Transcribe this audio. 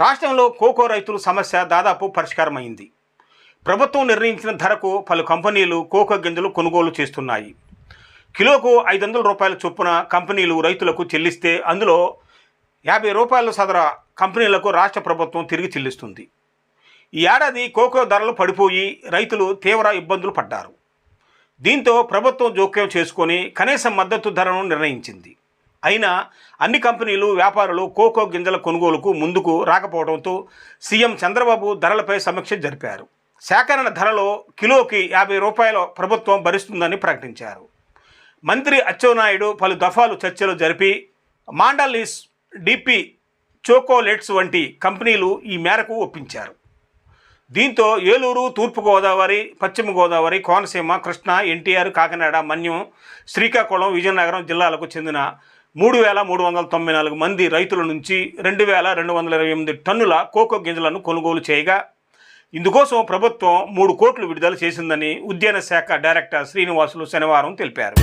రాష్ట్రంలో కోకో రైతుల సమస్య దాదాపు పరిష్కారమైంది. ప్రభుత్వం నిర్ణయించిన ధరకు పలు కంపెనీలు కోకో గింజలు కొనుగోలు చేస్తున్నాయి. కిలోకు ఐదు వందల రూపాయల చొప్పున కంపెనీలు రైతులకు చెల్లిస్తే అందులో యాభై రూపాయల సదర కంపెనీలకు రాష్ట్ర ప్రభుత్వం తిరిగి చెల్లిస్తుంది. ఈ ఏడాది కోకో ధరలు పడిపోయి రైతులు తీవ్ర ఇబ్బందులు పడ్డారు. దీంతో ప్రభుత్వం జోక్యం చేసుకొని కనీస మద్దతు ధరను నిర్ణయించింది. అయినా అన్ని కంపెనీలు వ్యాపారులు కోకో గింజల కొనుగోలుకు ముందుకు రాకపోవడంతో సీఎం చంద్రబాబు ధరలపై సమీక్ష జరిపారు. సేకరణ ధరలో కిలోకి యాభై రూపాయల ప్రభుత్వం భరిస్తుందని ప్రకటించారు. మంత్రి అచ్చెన్నాయుడు పలు దఫాలు చర్చలు జరిపి మాండలిస్ డిపి చోకోలెట్స్ వంటి కంపెనీలు ఈ మేరకు ఒప్పించారు. దీంతో ఏలూరు తూర్పుగోదావరి పశ్చిమ గోదావరి కోనసీమ కృష్ణా ఎన్టీఆర్ కాకినాడ మన్యం శ్రీకాకుళం విజయనగరం జిల్లాలకు చెందిన మూడు వేల మూడు వందల తొంభై నాలుగు మంది రైతుల నుంచి రెండు వేల రెండు వందల ఇరవై ఎనిమిది టన్నుల కోకో గింజలను కొనుగోలు చేయగా ఇందుకోసం ప్రభుత్వం మూడు కోట్లు విడుదల చేసిందని ఉద్యాన శాఖ డైరెక్టర్ శ్రీనివాసులు శనివారం తెలిపారు.